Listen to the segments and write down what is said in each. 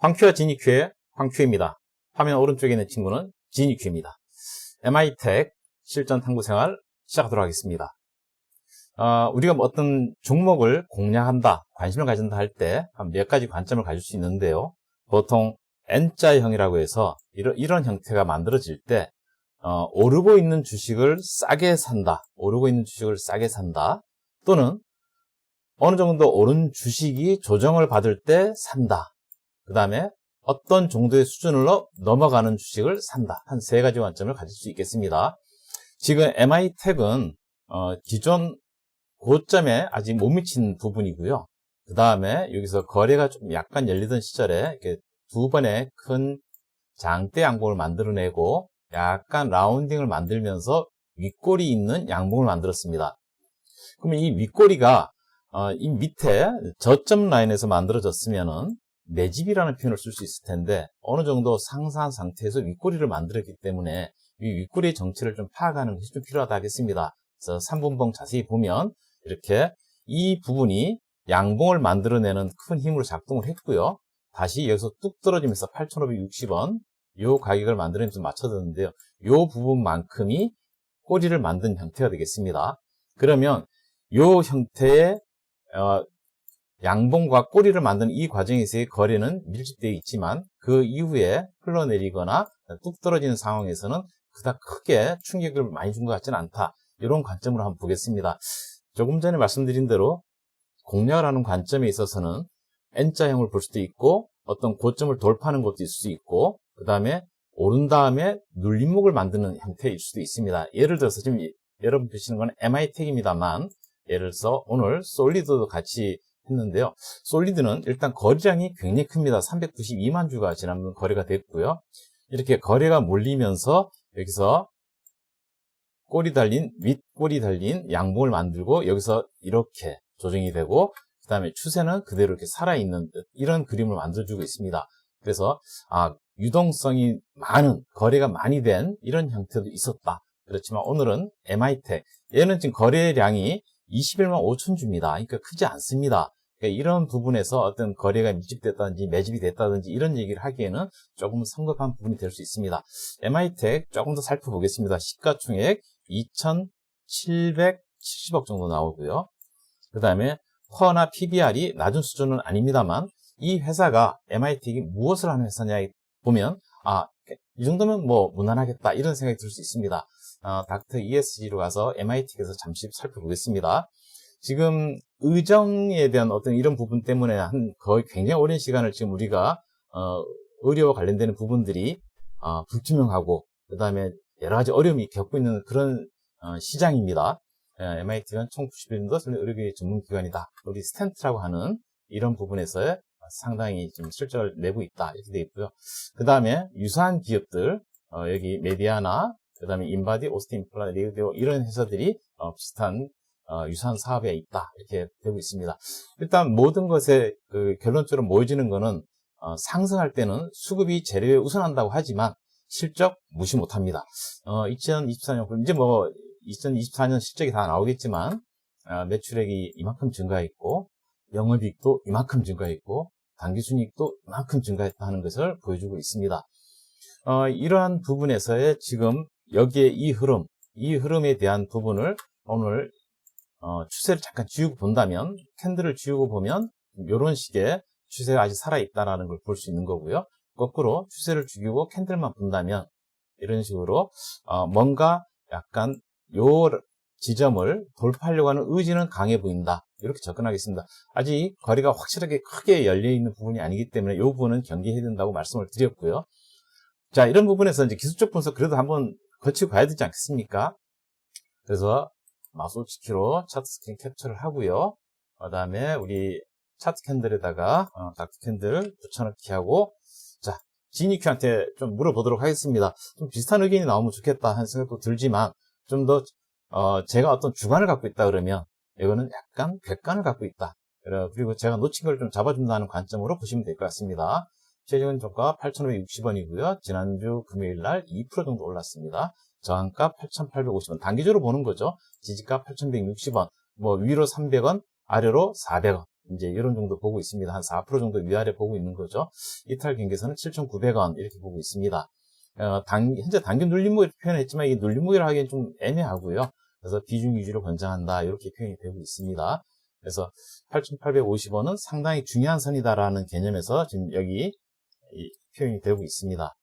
황큐와 지니큐의 황큐입니다. 화면 오른쪽에 있는 친구는 지니큐입니다. MI텍 실전 탐구 생활 시작하도록 하겠습니다. 어, 우리가 뭐 어떤 종목을 공략한다, 관심을 가진다 할 때 몇 가지 관점을 가질 수 있는데요. 보통 N자형이라고 해서 이런, 이런 형태가 만들어질 때 어, 오르고 있는 주식을 싸게 산다, 오르고 있는 주식을 싸게 산다, 또는 어느 정도 오른 주식이 조정을 받을 때 산다. 그 다음에 어떤 정도의 수준으로 넘어가는 주식을 산다. 한 세 가지 관점을 가질 수 있겠습니다. 지금 MI텍은 어, 기존 고점에 아직 못 미친 부분이고요. 그 다음에 여기서 거래가 좀 약간 열리던 시절에 이렇게 두 번의 큰 장대 양봉을 만들어내고 약간 라운딩을 만들면서 윗골이 있는 양봉을 만들었습니다. 그러면 이 윗골이가 어, 이 밑에 저점 라인에서 만들어졌으면은 매집이라는 표현을 쓸 수 있을 텐데 어느 정도 상상한 상태에서 윗꼬리를 만들었기 때문에 이 윗꼬리의 정체를 좀 파악하는 것이 좀 필요하다 하겠습니다. 그래서 3분봉 자세히 보면 이렇게 이 부분이 양봉을 만들어내는 큰 힘으로 작동을 했고요. 다시 여기서 뚝 떨어지면서 8,560원 요 가격을 만들어내면서 맞춰졌는데요. 요 부분만큼이 꼬리를 만든 형태가 되겠습니다. 그러면 요 형태의 어, 양봉과 꼬리를 만드는 이 과정에서의 거래는 밀집되어 있지만 그 이후에 흘러내리거나 뚝 떨어지는 상황에서는 그닥 크게 충격을 많이 준 것 같지는 않다. 이런 관점으로 한번 보겠습니다. 조금 전에 말씀드린 대로 공략을 하는 관점에 있어서는 N자형을 볼 수도 있고 어떤 고점을 돌파하는 것도 있을 수 있고 그 다음에 오른 다음에 눌림목을 만드는 형태일 수도 있습니다. 예를 들어서 지금 여러분 보시는 건 MI텍입니다만 예를 들어서 오늘 솔리드도 같이 했는데요. 솔리드는 일단 거래량이 굉장히 큽니다. 392만 주가 지난번 거래가 됐고요. 이렇게 거래가 몰리면서 여기서 꼬리 달린 윗꼬리 달린 양봉을 만들고 여기서 이렇게 조정이 되고 그 다음에 추세는 그대로 이렇게 살아있는 이런 그림을 만들어주고 있습니다. 그래서 아 유동성이 많은 거래가 많이 된 이런 형태도 있었다. 그렇지만 오늘은 MI텍 얘는 지금 거래량이 21만 5천 주입니다. 그러니까 크지 않습니다. 그러니까 이런 부분에서 어떤 거래가 밀집됐다든지 매집이 됐다든지 이런 얘기를 하기에는 조금 성급한 부분이 될 수 있습니다. MI텍 조금 더 살펴보겠습니다. 시가총액 2,770억 정도 나오고요. 그 다음에 퍼나 PBR이 낮은 수준은 아닙니다만 이 회사가 MI텍이 무엇을 하는 회사냐 보면 아, 이 정도면 뭐 무난하겠다 이런 생각이 들 수 있습니다. 어, 닥터 ESG로 가서 MIT에서 잠시 살펴보겠습니다. 지금 의정에 대한 어떤 이런 부분 때문에 한 거의 굉장히 오랜 시간을 지금 우리가 어, 의료와 관련되는 부분들이 어, 불투명하고 그 다음에 여러 가지 어려움이 겪고 있는 그런 어, 시장입니다. MIT는 1991년도 의료계 전문기관이다. 우리 스탠트라고 하는 이런 부분에서 상당히 지금 실적을 내고 있다 이렇게 되어 있고요. 그 다음에 유사한 기업들 어, 여기 메디아나 그 다음에 인바디, 오스틴 플라, 리그데오 이런 회사들이 어, 비슷한 어, 유사한 사업에 있다 이렇게 되고 있습니다. 일단 모든 것에 그 결론적으로 모여지는 것은 어, 상승할 때는 수급이 재료에 우선한다고 하지만 실적 무시 못합니다. 2024년 이제 뭐 2024년 실적이 다 나오겠지만 매출액이 이만큼 증가했고 영업이익도 이만큼 증가했고 단기순이익도 이만큼 증가했다는 것을 보여주고 있습니다. 어, 이러한 부분에서의 지금 여기에 이 흐름, 이 흐름에 대한 부분을 오늘 어, 추세를 잠깐 지우고 본다면 캔들을 지우고 보면 이런 식의 추세가 아직 살아있다는 걸 볼 수 있는 거고요. 거꾸로 추세를 죽이고 캔들만 본다면 이런 식으로 어, 뭔가 약간 요 지점을 돌파하려고 하는 의지는 강해 보인다. 이렇게 접근하겠습니다. 아직 거리가 확실하게 크게 열려있는 부분이 아니기 때문에 이 부분은 경계해야 된다고 말씀을 드렸고요. 자, 이런 부분에서 이제 기술적 분석 그래도 한번 거치고 가야 되지 않겠습니까? 그래서 마우스 키로 차트 스크린 캡처를 하고요. 그 다음에 우리 차트 캔들에다가 어, 닥트 캔들 붙여넣기 하고 자 지니큐한테 좀 물어보도록 하겠습니다. 좀 비슷한 의견이 나오면 좋겠다 하는 생각도 들지만 좀더 어, 제가 어떤 주관을 갖고 있다 그러면 이거는 약간 객관을 갖고 있다. 그리고 제가 놓친 걸 좀 잡아준다는 관점으로 보시면 될 것 같습니다. 최저은 종가 8,560원이고요. 지난주 금요일 날 2% 정도 올랐습니다. 저항가 8,850원. 단기적으로 보는 거죠. 지지가 8,160원. 뭐 위로 300원, 아래로 400원. 이제 이런 정도 보고 있습니다. 한 4% 정도 위아래 보고 있는 거죠. 이탈 경계선은 7,900원 이렇게 보고 있습니다. 어, 당, 현재 당겨 눌림목 이렇게 표현했지만 이 눌림목이라 하기엔 좀 애매하고요. 그래서 비중 위주로 권장한다 이렇게 표현이 되고 있습니다. 그래서 8,850원은 상당히 중요한 선이다라는 개념에서 지금 여기 이 표현이 되고 있습니다.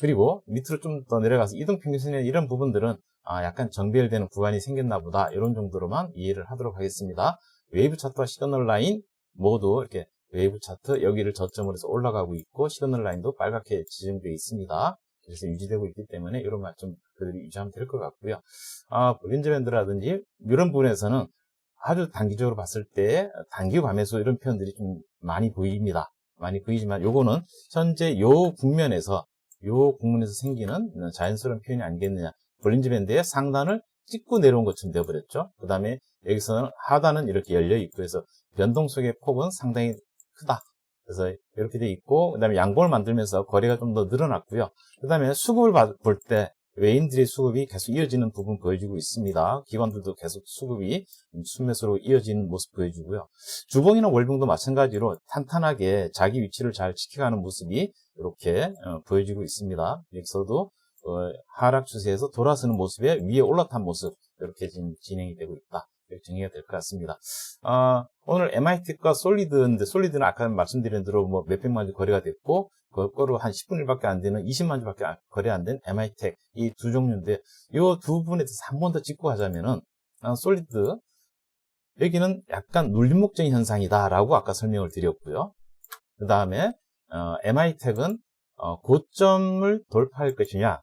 그리고 밑으로 좀 더 내려가서 이동평균선이나 이런 부분들은 아, 약간 정배열되는 구간이 생겼나 보다 이런 정도로만 이해를 하도록 하겠습니다. 웨이브 차트와 시그널 라인 모두 이렇게 웨이브 차트 여기를 저점으로 해서 올라가고 있고 시그널 라인도 빨갛게 지정되어 있습니다. 그래서 유지되고 있기 때문에 이런 말 좀 그대로 유지하면 될 것 같고요. 아, 볼린저 밴드라든지 이런 부분에서는 아주 단기적으로 봤을 때 단기 감매수 이런 표현들이 좀 많이 보입니다. 많이 보이지만 요거는 현재 요 국면에서 요 국면에서 생기는 자연스러운 표현이 아니겠느냐. 볼린저 밴드의 상단을 찍고 내려온 것처럼 되어버렸죠. 그 다음에 여기서는 하단은 이렇게 열려 있고 해서 변동 속의 폭은 상당히 크다. 그래서 이렇게 돼 있고 그 다음에 양봉을 만들면서 거리가 좀 더 늘어났고요. 그 다음에 수급을 볼 때 외인들의 수급이 계속 이어지는 부분 보여주고 있습니다. 기관들도 계속 수급이 순매수로 이어지는 모습 보여주고요. 주봉이나 월봉도 마찬가지로 탄탄하게 자기 위치를 잘 지켜가는 모습이 이렇게 어, 보여지고 있습니다. 여기서도 어, 하락 추세에서 돌아서는 모습에 위에 올라탄 모습 이렇게 진행이 되고 있다. 정리가 될것 같습니다. 아, 오늘 MIT과 솔리드인데 솔리드는 아까 말씀드린 대로 뭐 몇백만 주 거래가 됐고 그거로 한 10분 1밖에 안 되는 20만 주밖에 거래 안 된 MIT 이 두 종류인데 이두 부분에 대해서 한 번 더 짚고 하자면은 아, 솔리드 여기는 약간 눌림목적인 현상이다라고 아까 설명을 드렸고요. 그 다음에 어, MI텍은 어, 고점을 돌파할 것이냐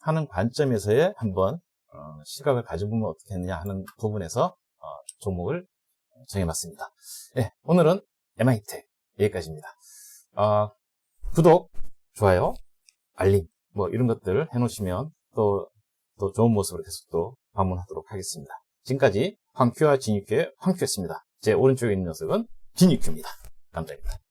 하는 관점에서의 한번 어, 시각을 가져보면 어떻게 했느냐 하는 부분에서 어, 종목을 정해봤습니다. 네, 오늘은 MI텍 여기까지입니다. 어, 구독, 좋아요, 알림 뭐 이런 것들 해놓으시면 또, 또 좋은 모습으로 계속 또 방문하도록 하겠습니다. 지금까지 황큐와 진익규의 황큐였습니다. 제 오른쪽에 있는 녀석은 진익규입니다. 감사합니다.